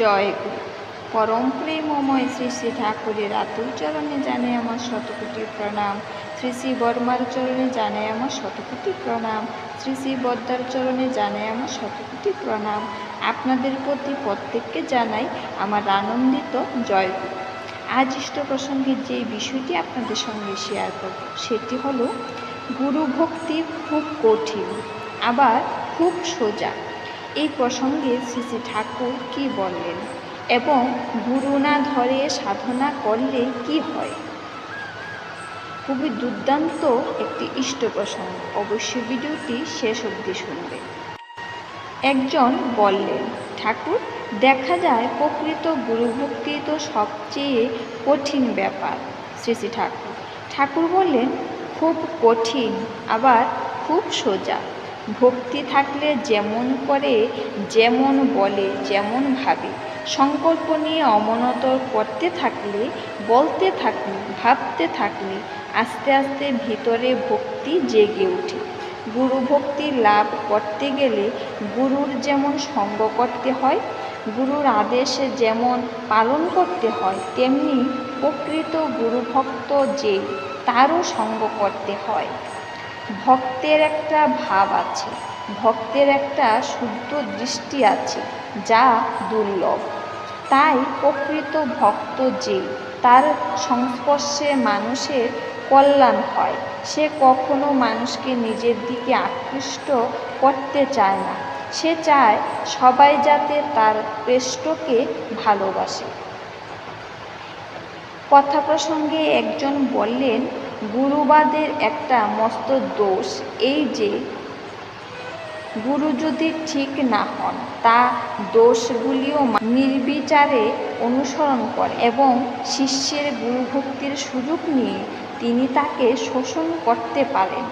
জয় পরম প্রেমময় শ্রী শ্রী ঠাকুরের আতুল চরণে জানে আমার শতকোটি প্রণাম। শ্রী শ্রী বর্মার চরণে জানে আমার শতকোটি প্রণাম। শ্রী শ্রী বদ্দার চরণে জানে আমার শতকোটি প্রণাম। আপনাদের প্রতি প্রত্যেককে জানাই আমার আনন্দিত জয় আজ ইষ্ট প্রসঙ্গে যে বিষয়টি আপনাদের সঙ্গে শেয়ার করব, সেটি হলো গুরু ভক্তি খুব কঠিন, আবার খুব সোজা। এই প্রসঙ্গে শ্রী শ্রী ঠাকুর কী বললেন? এবং গুরু না ধরে সাধনা করলে কি হয়? খুবই দুর্দান্ত একটি ইষ্ট প্রসঙ্গ। অবশ্যই ভিডিওটি শেষ অবধি শুনবে একজন বললেন, ঠাকুর, দেখা যায় প্রকৃত গুরুভক্তি তো সবচেয়ে কঠিন ব্যাপার। শ্রী শ্রী ঠাকুর। ঠাকুর বললেন, খুব কঠিন, আবার খুব সোজা। ভক্তি থাকলে যেমন করে, যেমন বলে, যেমন ভাবে। সংকল্প নিয়ে অমনত করতে থাকলে, বলতে থাকলে, ভাবতে থাকলে আস্তে আস্তে ভিতরে ভক্তি জেগে ওঠে। গুরু ভক্তি লাভ করতে গেলে গুরুর যেমন সঙ্গ করতে হয়, গুরুর আদেশ যেমন পালন করতে হয়, তেমনি প্রকৃত গুরুভক্ত যে তারও সঙ্গ করতে হয়। ভক্তের একটা ভাব আছে, ভক্তের একটা শুদ্ধ দৃষ্টি আছে যা দুর্লভ। তাই প্রকৃত ভক্ত যে, তার সংস্পর্শে মানুষের কল্যাণ হয়। সে কখনো মানুষকে নিজের দিকে আকৃষ্ট করতে চায় না। সে চায় সবাই যাতে তার পৃষ্ঠকে ভালোবাসে। কথা প্রসঙ্গে একজন বললেন গুরুবাদের একটা মস্ত দোষ এই যে, গুরু যদি ঠিক না হন, তা দোষগুলিও নির্বিচারে অনুসরণ করে এবং শিষ্যের গুরুভক্তির সুযোগ নিয়ে তিনি তাকে শোষণ করতে পারেন।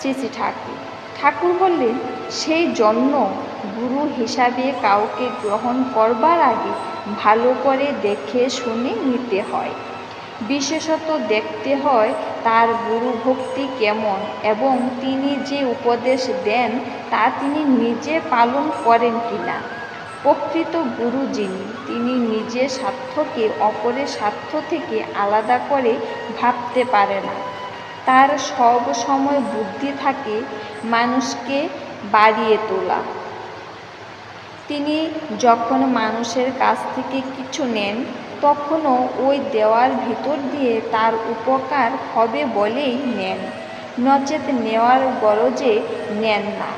শ্রী শ্রী ঠাকুর। ঠাকুর বললেন, সেই জন্য গুরু হিসাবে কাউকে গ্রহণ করবার আগে ভালো করে দেখে শুনে নিতে হয়। বিশেষত দেখতে হয় তার গুরু ভক্তি কেমন এবং তিনি যে উপদেশ দেন, তা তিনি নিজে পালন করেন কিনা। প্রকৃত গুরু যিনি, তিনি নিজের স্বার্থকে অপরের স্বার্থ থেকে আলাদা করে ভাবতে পারে না। তার সব সময় বুদ্ধি থাকে মানুষকে বাড়িয়ে তোলা। তিনি যখন মানুষের কাছ থেকে কিছু নেন তখনও ওই দেওয়ার ভিতর দিয়ে তার উপকার হবে বলেই নেন। নচেত নেওয়ার গরজে নেন না।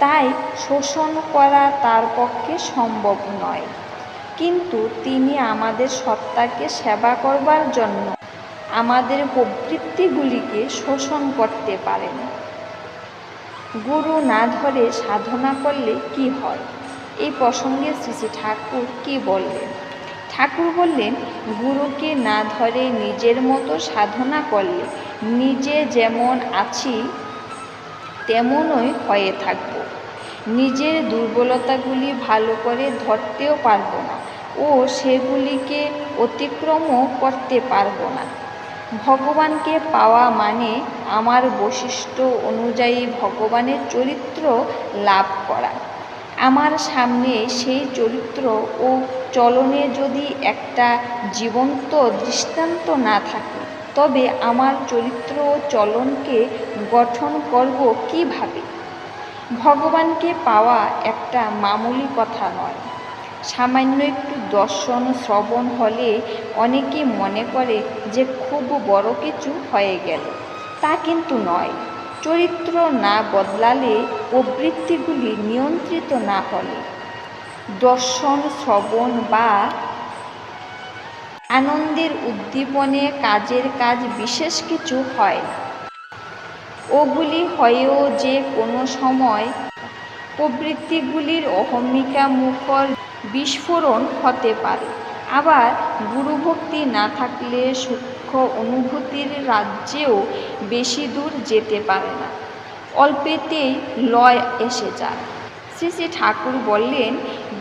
তাই শোষণ করা তার পক্ষে সম্ভব নয়। কিন্তু তিনি আমাদের সত্তাকে সেবা করবার জন্য আমাদের প্রবৃত্তিগুলিকে শোষণ করতে পারেন। গুরু না ধরে সাধনা করলে কি হয়? এই প্রসঙ্গে শ্রী শ্রী ঠাকুর কি বললেন? ঠাকুর বললেন, গুরুকে না ধরে নিজের মতো সাধনা করলে নিজে যেমন আছি, তেমনই হয়ে থাকব। নিজের দুর্বলতাগুলি ভালো করে ধরতেও পারব না ও সেগুলিকে অতিক্রমও করতে পারব না। ভগবানকে পাওয়া মানে আমার বৈশিষ্ট্য অনুযায়ী ভগবানের চরিত্র লাভ করা। আমার সামনে সেই চরিত্র ও চলনে যদি একটা জীবন্ত দৃষ্টান্ত না থাকে, তবে আমার চরিত্র ও চলনকে গঠন করব কীভাবে? ভগবানকে পাওয়া একটা মামুলি কথা নয়। সামান্য একটু দর্শন, শ্রবণ হলে অনেকে মনে করে যে খুব বড় কিছু হয়ে গেল। তা কিন্তু নয়। চরিত্র না বদলালে প্রবৃত্তিগুলি নিয়ন্ত্রিত না হলে। দর্শন, শ্রবণ বা আনন্দের উদ্দীপনে কাজের কাজ বিশেষ কিছু হয় না। ওগুলি হয়েও যে কোনো সময় প্রবৃত্তিগুলির অহমিকা মুখর বিস্ফোরণ হতে পারে। আবার গুরুভক্তি না থাকলে সূক্ষ্ম অনুভূতির রাজ্যেও বেশি দূর যেতে পারে না। অল্পেতেই লয় এসে যায়। শ্রী শ্রী ঠাকুর বললেন,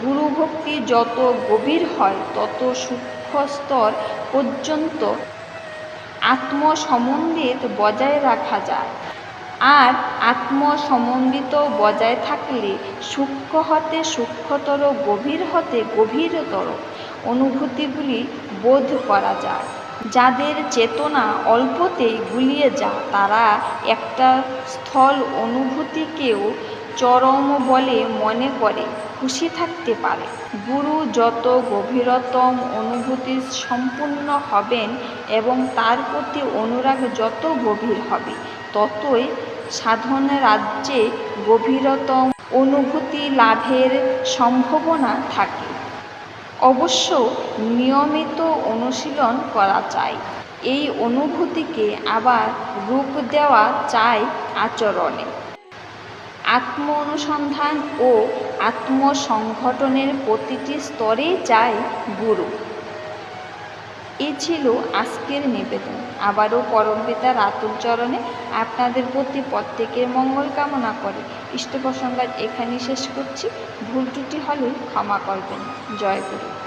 গুরুভক্তি যত গভীর হয়, তত সূক্ষ্ম স্তর পর্যন্ত আত্মসমন্বিত বজায় রাখা যায়। আর আত্মসমন্বিত বজায় থাকলে সূক্ষ্ম হতে সূক্ষ্মতর, গভীর হতে গভীরতর অনুভূতিগুলি বোধ করা যায়। যাদের চেতনা অল্পতেই গুলিয়ে যায়, তারা একটা স্থল অনুভূতিকেও চরম বলে মনে করে, খুশি থাকতে পারে। গুরু যত গভীরতম অনুভূতি সম্পূর্ণ হবেন এবং তার প্রতি অনুরাগ যত গভীর হবে, ততই সাধন রাজ্যে গভীরতম অনুভূতি লাভের সম্ভাবনা থাকে। অবশ্য নিয়মিত অনুশীলন করা চাই। এই অনুভূতিকে আবার রূপ দেওয়া চাই আচরণে। আত্ম অনুসন্ধান ও আত্মসংগঠনের প্রতিটি স্তরেই চাই গুরু। এ ছিল আজকের নিবেদন। আবারও পরম পিতা আতুল চরণে আপনাদের প্রতি প্রত্যেকের মঙ্গল কামনা করে। ইষ্ট প্রসঙ্গাদ এখানেই শেষ করছি। ভুল ত্রুটি হলে ক্ষমা করবেন। জয় গুরু।